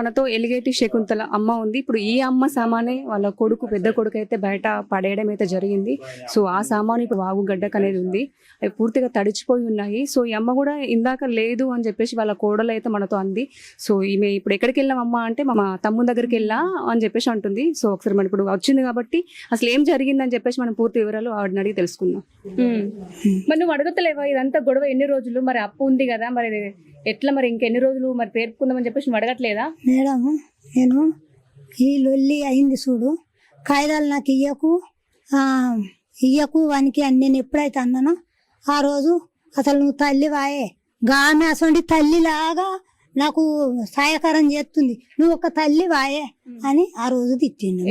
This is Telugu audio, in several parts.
మనతో ఎలిగేటి శకుంతల అమ్మ ఉంది. ఇప్పుడు ఈ అమ్మ సామానే వాళ్ళ కొడుకు పెద్ద కొడుకు అయితే బయట పడేయడం అయితే జరిగింది. సో ఆ సామాను ఇప్పుడు వాగు గడ్డకు అనేది ఉంది. అవి పూర్తిగా తడిచిపోయి ఉన్నాయి. సో ఈ అమ్మ కూడా ఇందాక లేదు అని చెప్పేసి వాళ్ళ కోడలు అయితే మనతో అంది. సో ఈమె ఇప్పుడు ఎక్కడికి వెళ్ళాం అమ్మ అంటే మా తమ్ముని దగ్గరికి వెళ్ళా అని చెప్పేసి అంటుంది. సో ఒకసారి మనం ఇప్పుడు వచ్చింది కాబట్టి అసలు ఏం జరిగిందని చెప్పేసి మనం పూర్తి వివరాలు ఆవిడని అడిగి తెలుసుకుందాం. మరి నువ్వు అడగతలేవా? ఇదంతా గొడవ ఎన్ని రోజులు? మరి అప్పు ఉంది కదా మరి ఎట్లా మరి ఇంకెన్ని రోజులు మరి పేర్కొందామని చెప్పేసి నువ్వు అడగట్లేదా? మేడం నేను ఈ లొల్లి అయింది చూడు. కాగితాలు నాకు ఇయ్యకు ఇయ్యకు వానికి అని నేను ఎప్పుడైతే అన్నానో ఆ రోజు అసలు నువ్వు తల్లి వాయే. గామె అసలు తల్లిలాగా నాకు సహాయకరం చేస్తుంది. నువ్వు ఒక తల్లి వాయే అని ఆ రోజు తిట్టిండు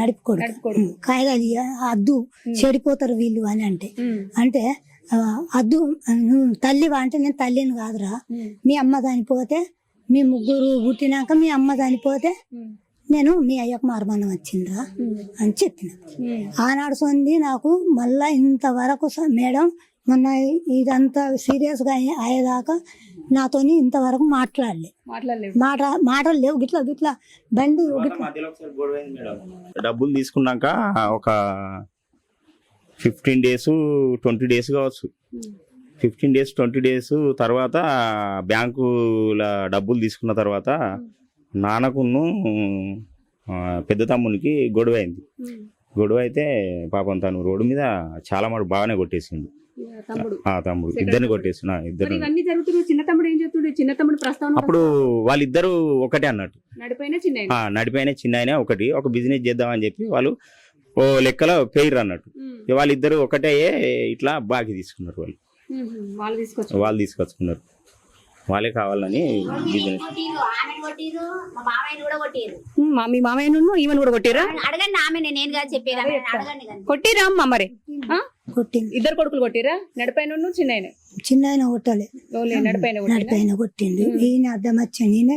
నడిపి కొడుకు. కాగితాలు అద్దు చెడిపోతారు వీళ్ళు అని అంటే. అంటే అద్దు తల్లివా అంటే నేను తల్లిని కాదురా. మీ అమ్మ చనిపోతే మీ ముగ్గురు పుట్టినాక మీ అమ్మ చనిపోతే. నేను మీ అయ్యకు మార్మానం వచ్చిండ్రా అని చెప్పిన. ఆనాడు సొంది నాకు మళ్ళా ఇంతవరకు మేడం మొన్న ఇదంతా సీరియస్గా అయ్యే- అయ్యేదాకా నాతోని ఇంతవరకు మాట్లాడలే మాట్లాడలేవు మాట మాటలు లేవు గిట్లా గిట్లా బండి. డబ్బులు తీసుకున్నాక ఒక ఫిఫ్టీన్ డేస్ ట్వంటీ డేస్ కావచ్చు. ఫిఫ్టీన్ డేస్ ట్వంటీ డేస్ తర్వాత బ్యాంకుల డబ్బులు తీసుకున్న తర్వాత నాన్నకును పెద్ద తమ్మునికి గొడవ అయింది. గొడవ అయితే పాపం తను రోడ్డు మీద చాలా మటు బాగానే కొట్టేసిండు. తమ్ముడు. ఆ తమ్ముడు. ఇద్దరిని కొట్టేసిన ఇద్దరు ఇవన్నీ జరుగుతున్నాయి. చిన్న తమ్ముడు ఏం చేస్తుండే? చిన్న తమ్ముడు ప్రస్తావన అప్పుడు వాళ్ళిద్దరు ఒకటే అన్నట్టు. నడిపోయినా చిన్న ఒకటి. ఒక బిజినెస్ చేద్దామని చెప్పి వాళ్ళు ఓ లెక్కలో పేరు అన్నట్టు. వాళ్ళిద్దరు ఒకటే ఇట్లా బాకీ తీసుకున్నారు వాళ్ళు. వాళ్ళు తీసుకొచ్చి వాళ్ళు తీసుకొచ్చుకున్నారు. వాళ్ళే కావాలని బిజినెస్ మా మామయ్య కూడా కొట్టిరా అడగండి ఆమె నేను కాదు కొట్టిరా అమ్మ మరి? కొట్టింది. ఇద్దరు కొడుకులు కొట్టిరా? నడిపైన చిన్న చిన్న ఆయన కొట్టలే. నడిపైన కొట్టిండు ఈయన అర్థం వచ్చింది ఈయన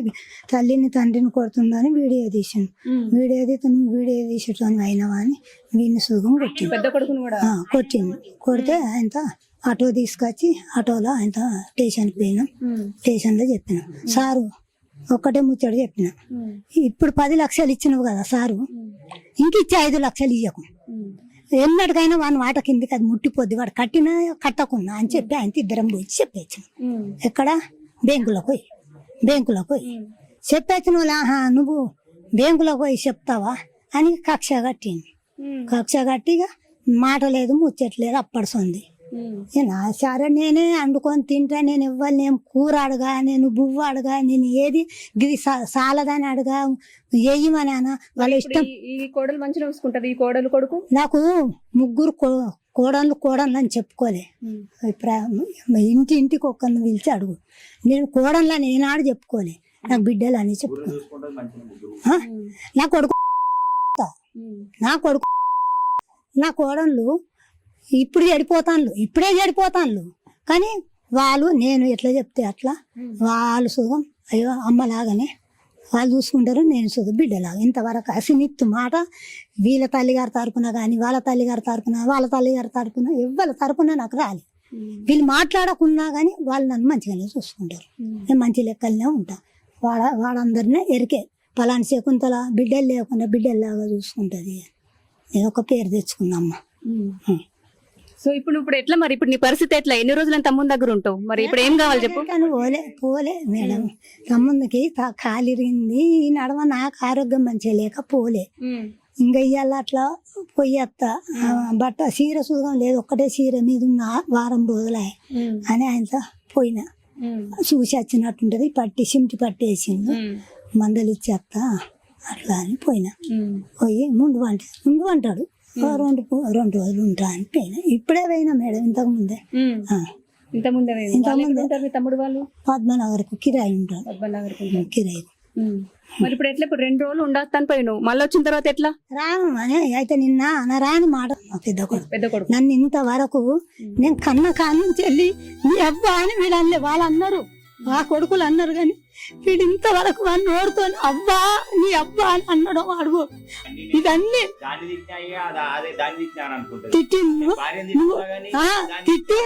తల్లిని తండ్రిని కొడుతుందని వీడియో తీసాను. వీడియో నువ్వు వీడియో తీసేటోని అయినవా అని వీడిని సుఖం కొట్టింది పెద్ద కొడుకును కూడా? కొట్టింది కొడితే ఆయన ఆటో తీసుకొచ్చి ఆటోలో ఆయన స్టేషన్కి పోయినాం. స్టేషన్లో చెప్పినాం. సారు ఒక్కటే ముచ్చట చెప్పిన. ఇప్పుడు పది లక్షలు ఇచ్చినావు కదా సారు. ఇంక ఇచ్చి ఐదు లక్షలు ఇయ్యకు. ఎన్నటికైనా వాని మాట కిందికి అది ముట్టిపోద్ది. వాడు కట్టినా కట్టకున్నా అని చెప్పి ఆయన ఇద్దరం పోయి చెప్పేచ్చాం. ఎక్కడ? బ్యాంకులో పోయి. బ్యాంకులో పోయి. చెప్పేసిన వాళ్ళు ఆహా నువ్వు బ్యాంకులో పోయి చెప్తావా? అని కక్ష కట్టింది. కక్ష కట్టిగా మాట లేదు ముచ్చట్లేదు అప్పడుస్తుంది ఉమ్. నా సరే నేనే వండుకొని తింటా నేను ఇవ్వాలి నేను కూర అడగా నేను బువ్వ అడగా నేను ఏది సా- సాలదని అడగా వేయమని అన వాళ్ళ ఇష్టం ఈ- కోడలు మంచిగా చూసుకుంటది ఈ కోడలు కొడుకు? నాకు ముగ్గురు కోడళ్ళు కోడళ్ళు అని చెప్పుకోలే. ఇంటి ఇంటికి ఒక్కరిని పిలిచి అడుగు. నేను కోడళ్ళని ఏనాడు చెప్పుకోలే. నాకు బిడ్డలు అని చెప్పుకో? నా కొడుకు. నా కొడుకు నా కోడళ్ళు ఇప్పుడు చెడిపోతాను ఇప్పుడే చెడిపోతాను కానీ వాళ్ళు నేను ఎట్లా చెప్తే అట్లా వాళ్ళు సుఖం. అయ్యో అమ్మలాగానే వాళ్ళు చూసుకుంటారు నేను సుఖం బిడ్డలాగా. ఇంతవరకు అసినిత్తు మాట వీళ్ళ తల్లిగారి తరపున కానీ వాళ్ళ తల్లిగారి తరపున వాళ్ళ తల్లిగారి తరపున ఎవరి తరపున నాకు రాలి. వీళ్ళు మాట్లాడకున్నా కానీ వాళ్ళు నన్ను మంచిగానే చూసుకుంటారు. నేను మంచి లెక్కలనే ఉంటా. వాడ వాడందరినీ ఎరికే. పలాని శకుంతల బిడ్డలు లేకుండా బిడ్డల్లాగా చూసుకుంటుంది. నేను ఒక పేరు తెచ్చుకున్నామ్మా. సో ఇప్పుడు ఇప్పుడు ఎట్లా మరి? ఇప్పుడు నీ పరిస్థితి ఎట్లా? ఎన్ని రోజులు తమ్ముని దగ్గర ఉంటావు? మరి ఇప్పుడు ఏం కావాలి చెప్పు? కానీ పోలే పోలే మేడం. తమ్ముందుకి కాలిరింది ఈ నడవ నాకు ఆరోగ్యం మంచిగా లేక పోలే. ఇంకా ఇవాళ అట్లా పొయ్యత్త బట్ట చీర సుఖం లేదు ఒక్కటే చీర మీద ఉన్న వారం రోజులే. అని ఆయనతో పోయినా. చూసి వచ్చినట్టుంటది పట్టి సిమిటి పట్టేసిండు. ఉమ్. మందలు ఇచ్చేస్తా అట్లా అని పోయినా. పోయి ముందు వంట ముందు అంటాడు రెండు రెండు రోజులు ఉంటా అని పోయినా ఇప్పుడే పోయినా మేడం ఇంతకు ముందే ఇంత ముందే. ఇంత ముందే. ఉంటారు తమ్ముడు వాళ్ళు? పద్మనగర్కు కిరాయి ఉంటాను పద్మనాభర్ కుంటారు. కిరాయి. మరి ఇప్పుడు ఎట్లా? ఇప్పుడు రెండు రోజులు ఉండొస్తాను పోయినావు. మళ్ళీ వచ్చిన తర్వాత ఎట్లా? రాను అని అయితే నిన్న నా రాని మాట పెద్ద కొడుకు. పెద్ద కొడుకు. నన్ను ఇంతవరకు నేను కన్న కాని నుంచి వెళ్ళి నీ అబ్బా అని వీళ్ళు అనలే వాళ్ళు అన్నారు ఆ కొడుకులు అన్నారు కానీ వీడు ఇంతవరకు వాడిని నోరుతో అబ్బా నీ అబ్బా అని అన్నాడు అడుగు. ఇదన్నీ తిట్టిండు నువ్వు ఆ, తిట్టి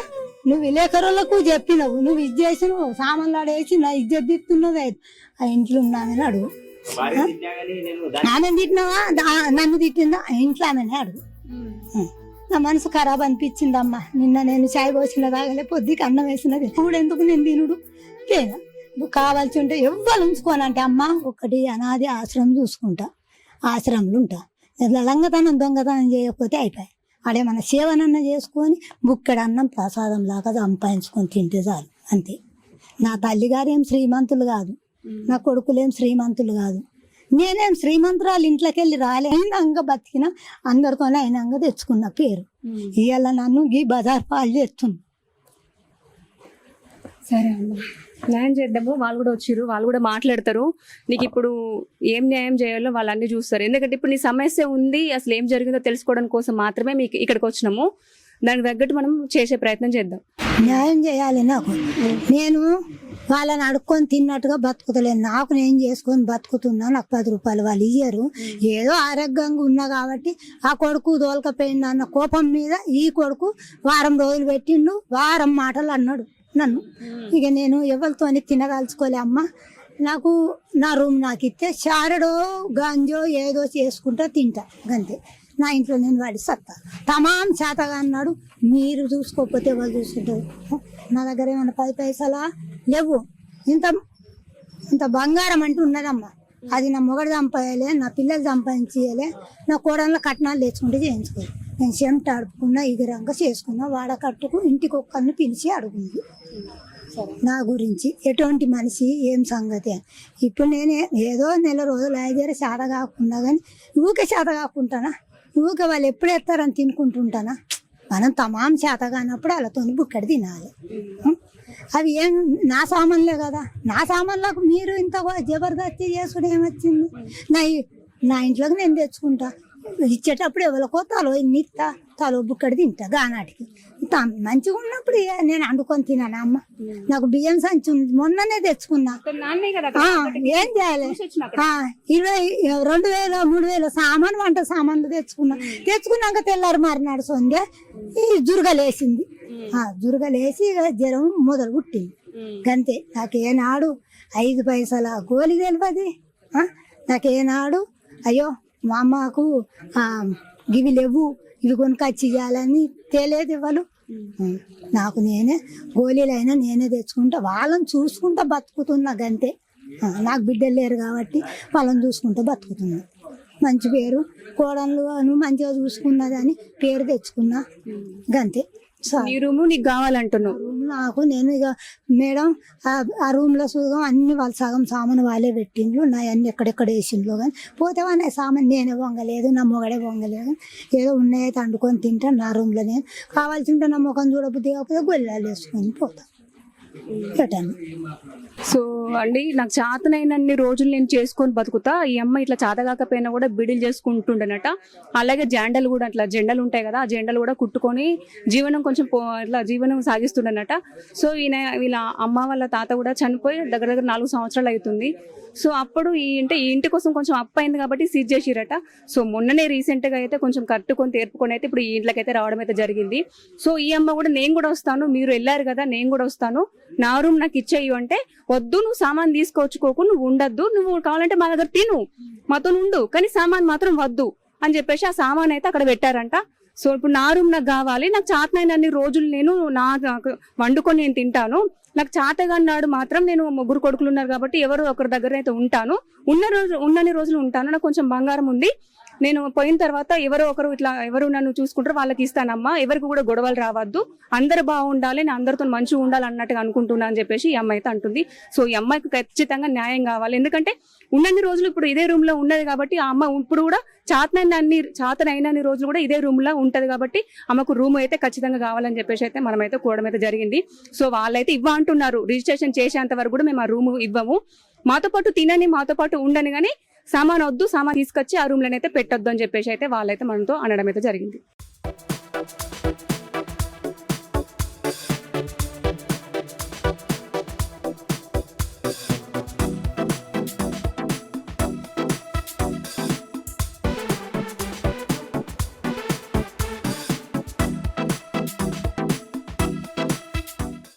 నువ్వు విలేకరులకు చెప్పినవు నువ్వు ఇది చేసినావు సామాన్లు ఆడేసి నా ఇజ్జత్ తిట్టున్నది ఆ ఇంట్లో ఉన్నానని అడుగు. ఆమె తిట్టినావా? నన్ను తిట్టిందా? ఆ ఇంట్లో ఆమెనే అడుగు. నా మనసు ఖరాబ్ అనిపించిందమ్మా. నిన్న నేను చాయ్ పోసిన తాగలే పొద్దుకి అన్నం వేసినది. ఇప్పుడు ఎందుకు నేను తినుడు? లేదా? కావాల్సి ఉంటే ఎవ్వరు ఉంచుకోనంటే అమ్మ ఒకటి అనాది ఆశ్రమం చూసుకుంటా. ఆశ్రమంలో ఉంటా ఇట్లా లంగతనం దొంగతనం చేయకపోతే అయిపోయి మన సేవనన్న చేసుకొని బుక్కడి అన్నం ప్రసాదం లాగా సంపాదించుకొని తింటే చాలు. అంతే. నా తల్లిగారు ఏం శ్రీమంతులు కాదు. నా కొడుకులేం శ్రీమంతులు కాదు. నేనేం శ్రీమంతురాలు ఇంట్లోకి వెళ్ళి రాలే. అయినాక బతికిన అందరితోనే అయినాక తెచ్చుకున్న పేరు. ఇవాళ నన్ను ఈ బజార్ పాలు చేస్తున్నా సరే అమ్మ. న్యాయం చేద్దాము. వాళ్ళు కూడా వచ్చిర్రు. వాళ్ళు కూడా మాట్లాడతారు. నీకు ఇప్పుడు ఏం న్యాయం చేయాలో వాళ్ళు అన్ని చూస్తారు. ఎందుకంటే ఇప్పుడు నీ సమస్య ఉంది. అసలు ఏం జరిగిందో తెలుసుకోవడం కోసం మాత్రమే మీకు ఇక్కడికి వచ్చినాము. దానికి తగ్గట్టు మనం చేసే ప్రయత్నం చేద్దాం. న్యాయం చేయాలి నాకు. నేను వాళ్ళని అడుక్కొని తిన్నట్టుగా బతుకుతలేను. నాకు నేను చేసుకొని బతుకుతున్నా. నాకు పది రూపాయలు వాళ్ళు ఇయ్యరు. ఏదో ఆరోగ్యంగా ఉన్నా కాబట్టి ఆ కొడుకు దోలకపోయింది అన్న కోపం మీద ఈ కొడుకు వారం రోజులు పెట్టిండు. వారం మాటలు అన్నాడు. నన్ను ఇక నేను ఎవరితోని తినదలుచుకోలే అమ్మ. నాకు నా రూమ్ నాకు ఇస్తే చారడో గంజో ఏదో చేసుకుంటా తింటా. గంతే. నా ఇంట్లో నేను వాడి సత్తా. తమాం చేతగా అన్నాడు. మీరు చూసుకోకపోతే వాళ్ళు చూసుకుంటారు? నా దగ్గర ఏమైనా పది పైసలా? లేవు. ఇంత ఇంత బంగారం అంటూ ఉన్నదమ్మా. అది నా మొగడు సంపాయాలి నా పిల్లలు సంపాదించేయాలి నా కోడళ్ళ కట్నాలు తెచ్చుకుంటే చేయించుకోవాలి. నేను చెమట అడుపుకున్నా ఇగురంగా చేసుకున్నా వాడ కట్టుకు ఇంటికి ఒక్కరిని పిలిచి అడుగుంది. నా గురించి. ఎటువంటి మనిషి? ఏం సంగతి? అని ఇప్పుడు నేను ఏదో నెల రోజులు ఐదేరు చేత కాకుండా కానీ ఊకే చేత కాకుంటానా? ఊకే వాళ్ళు ఎప్పుడు ఎత్తారని తినుకుంటుంటానా? మనం తమాం చేత కానప్పుడు వాళ్ళతో బుక్కడి తినాలి? అవి ఏం నా సామాన్లే కదా? నా సామాన్లకు మీరు ఇంత జబర్దస్తి చేసుడు ఏమొచ్చింది? నా నా ఇంట్లోకి నేను తెచ్చుకుంటా. ఇచ్చేటప్పుడు ఎవరికో తలో ఇన్ని తలో బుక్కడి తింటా గానాటికి. మంచిగా ఉన్నప్పుడు ఇక నేను వండుకొని తినాను అమ్మ. నాకు బియ్యం సంచి ఉంది. మొన్ననే తెచ్చుకున్నా. ఏం చేయాలి? ఇరవై రెండు వేల మూడు వేల సామాన్ వంట సామాన్లు తెచ్చుకున్నా. తెచ్చుకున్నాక తెల్లారి మారినాడు సొందే ఈ జురగలేసింది. ఆ జురగలేసి ఇక జ్వరం మొదలు పుట్టింది. గంతే. నాకు ఏనాడు ఐదు పైసల గోలి తెలియదు ఆ, నాకు ఏనాడు అయ్యో మా అమ్మకు గివి లేవు ఇవి కొనుకొచ్చి ఇవ్వాలని తేలేదు ఇవ్వలు ఉం. నాకు నేనే గోళీలైనా నేనే తెచ్చుకుంటా వాళ్ళని చూసుకుంటా బతుకుతున్నా గంతే నాకు బిడ్డలు లేరు కాబట్టి వాళ్ళని చూసుకుంటూ బతుకుతున్నా మంచి పేరు కోడళ్ళు మంచిగా చూసుకున్నదని పేరు తెచ్చుకున్నా గంతే. నీ రూము నీకు కావాలంటున్నావు. రూమ్ నాకు నేను ఇక మేడం ఆ- ఆ రూమ్లో సుగం అన్ని వాళ్ళు సగం సామాను వాళ్ళే పెట్టిండ్రు నా అన్ని ఎక్కడెక్కడ వేసిండ్రు కానీ. పోతే నా సామాన్ నేనే వంగలేదు నా మొగడే వంగలేదు ఏదో ఉన్నాయైతే వండుకొని తింటాను నా రూమ్లో నేను కావాల్సి ఉంటే నా ముఖం చూడబుద్ది కాకపోతే గొల్లాలు వేసుకొని పోతాను పెట్టాను. సో అండి నాకు చేతనైనన్ని రోజులు నేను చేసుకొని బతుకుతా. ఈ అమ్మ ఇట్లా చేతగాకపోయినా కూడా బిడిలు చేసుకుంటుండనట అలాగే జెండలు కూడా అట్లా జెండలు ఉంటాయి కదా ఆ జెండలు కూడా కుట్టుకొని జీవనం కొంచెం పో- ఇట్లా జీవనం సాగిస్తుండనట సో ఈయన వీళ్ళ అమ్మ వాళ్ళ తాత కూడా చనిపోయి దగ్గర దగ్గర నాలుగు సంవత్సరాలు అవుతుంది. సో అప్పుడు ఈ అంటే ఈ ఇంటి కోసం కొంచెం అప్ అయింది కాబట్టి సీజ్ చేసిరట. సో మొన్ననే రీసెంట్గా అయితే కొంచెం కట్టుకొని తేర్పుకొని అయితే ఇప్పుడు ఈ ఇంట్లోకి అయితే రావడం అయితే జరిగింది. సో ఈ అమ్మ కూడా నేను కూడా వస్తాను మీరు వెళ్ళారు కదా నేను కూడా వస్తాను. నా రూమ్ నాకు ఇచ్చేయు అంటే వద్దు నువ్వు సామాన్ తీసుకొచ్చుకోకు నువ్వు ఉండద్దు నువ్వు కావాలంటే మా దగ్గర తిను మాతో ఉండు కానీ సామాన్ మాత్రం వద్దు అని చెప్పేసి ఆ సామాన్ అయితే అక్కడ పెట్టారంట. సో ఇప్పుడు నా రూమ్ నాకు కావాలి నాకు చాతనైనన్ని రోజులు నేను నా వండుకొని నేను తింటాను. నాకు చాతగన్నాడు మాత్రం నేను ముగ్గురు కొడుకులు ఉన్నారు కాబట్టి ఎవరు ఒకరి దగ్గర అయితే ఉంటాను. ఉన్న రోజు ఉన్నన్ని రోజులు ఉంటాను నాకు కొంచెం బంగారం ఉంది. నేను పోయిన తర్వాత ఎవరో ఒకరు ఇట్లా ఎవరు నన్ను చూసుకుంటారు వాళ్ళకి ఇస్తానమ్మా. ఎవరికి కూడా గొడవలు రావద్దు. అందరు బాగుండాలి నేను అందరితో మంచిగా ఉండాలి అన్నట్టుగా అనుకుంటున్నా అని చెప్పేసి ఈ అమ్మాయి అయితే అంటుంది. సో ఈ అమ్మాయికి ఖచ్చితంగా న్యాయం కావాలి. ఎందుకంటే ఉన్నన్ని రోజులు ఇప్పుడు ఇదే రూమ్లో ఉన్నది కాబట్టి ఆ అమ్మ ఇప్పుడు కూడా చాతనన్ని అయినన్ని రోజులు కూడా ఇదే రూమ్లో ఉంటది కాబట్టి ఆమెకు రూమ్ అయితే ఖచ్చితంగా కావాలని చెప్పేసి అయితే మనమైతే కూడడం అయితే జరిగింది. సో వాళ్ళైతే ఇవ్వ అంటున్నారు. రిజిస్ట్రేషన్ చేసేంత వరకు కూడా మేము ఆ రూమ్ ఇవ్వము. మాతో పాటు తినని మాతో పాటు ఉండని కానీ సామాన్ వద్దు సామాన్ తీసుకొచ్చి ఆ రూమ్లోనైతే పెట్టొద్దు అని చెప్పేసి అయితే వాళ్ళైతే మనతో అనడం అయితే జరిగింది.